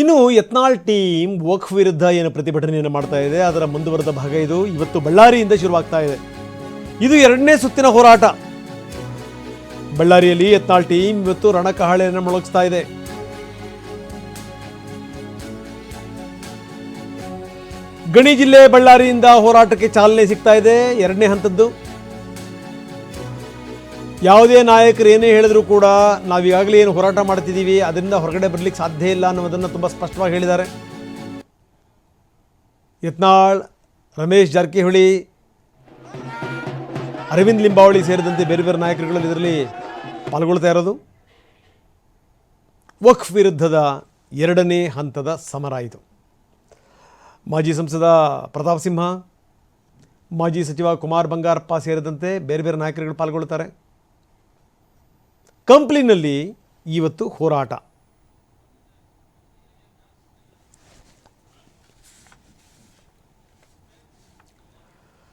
ಇನ್ನು ಯತ್ನಾಳ್ ಟೀಮ್ ವಕ್ ವಿರುದ್ಧ ಏನು ಪ್ರತಿಭಟನೆಯನ್ನು ಮಾಡ್ತಾ ಇದೆ, ಅದರ ಮುಂದುವರೆದ ಭಾಗ ಇದು. ಇವತ್ತು ಬಳ್ಳಾರಿಯಿಂದ ಶುರುವಾಗ್ತಾ ಇದೆ. ಇದು ಎರಡನೇ ಸುತ್ತಿನ ಹೋರಾಟ. ಬಳ್ಳಾರಿಯಲ್ಲಿ ಯತ್ನಾಳ್ ಟೀಮ್ ಇವತ್ತು ರಣಕಹಳೆಯನ್ನು ಮೊಳಗಿಸ್ತಾ ಇದೆ. ಗಣಿ ಜಿಲ್ಲೆ ಬಳ್ಳಾರಿಯಿಂದ ಹೋರಾಟಕ್ಕೆ ಚಾಲನೆ ಸಿಗ್ತಾ ಇದೆ. ಎರಡನೇ ಹಂತದ್ದು. ಯಾವುದೇ ನಾಯಕರು ಏನೇ ಹೇಳಿದರೂ ಕೂಡ ನಾವು ಈಗಾಗಲೇ ಏನು ಹೋರಾಟ ಮಾಡ್ತಿದ್ದೀವಿ ಅದರಿಂದ ಹೊರಗಡೆ ಬರಲಿಕ್ಕೆ ಸಾಧ್ಯ ಇಲ್ಲ ಅನ್ನೋದನ್ನು ತುಂಬ ಸ್ಪಷ್ಟವಾಗಿ ಹೇಳಿದ್ದಾರೆ. ಯತ್ನಾಳ್, ರಮೇಶ್ ಜಾರಕಿಹೊಳಿ, ಅರವಿಂದ್ ಲಿಂಬಾವಳಿ ಸೇರಿದಂತೆ ಬೇರೆ ಬೇರೆ ನಾಯಕರುಗಳು ಇದರಲ್ಲಿ ಪಾಲ್ಗೊಳ್ತಾ ಇರೋದು. ವಕ್ಫ್ ವಿರುದ್ಧದ ಎರಡನೇ ಹಂತದ ಸಮರ ಇದು ಮಾಜಿ ಸಂಸದ ಪ್ರತಾಪ್ ಸಿಂಹ, ಮಾಜಿ ಸಚಿವ ಕುಮಾರ್ ಬಂಗಾರಪ್ಪ ಸೇರಿದಂತೆ ಬೇರೆ ಬೇರೆ ನಾಯಕರುಗಳು ಪಾಲ್ಗೊಳ್ಳುತ್ತಾರೆ. ಕಂಪ್ಲಿನಲ್ಲಿ ಇವತ್ತು ಹೋರಾಟ.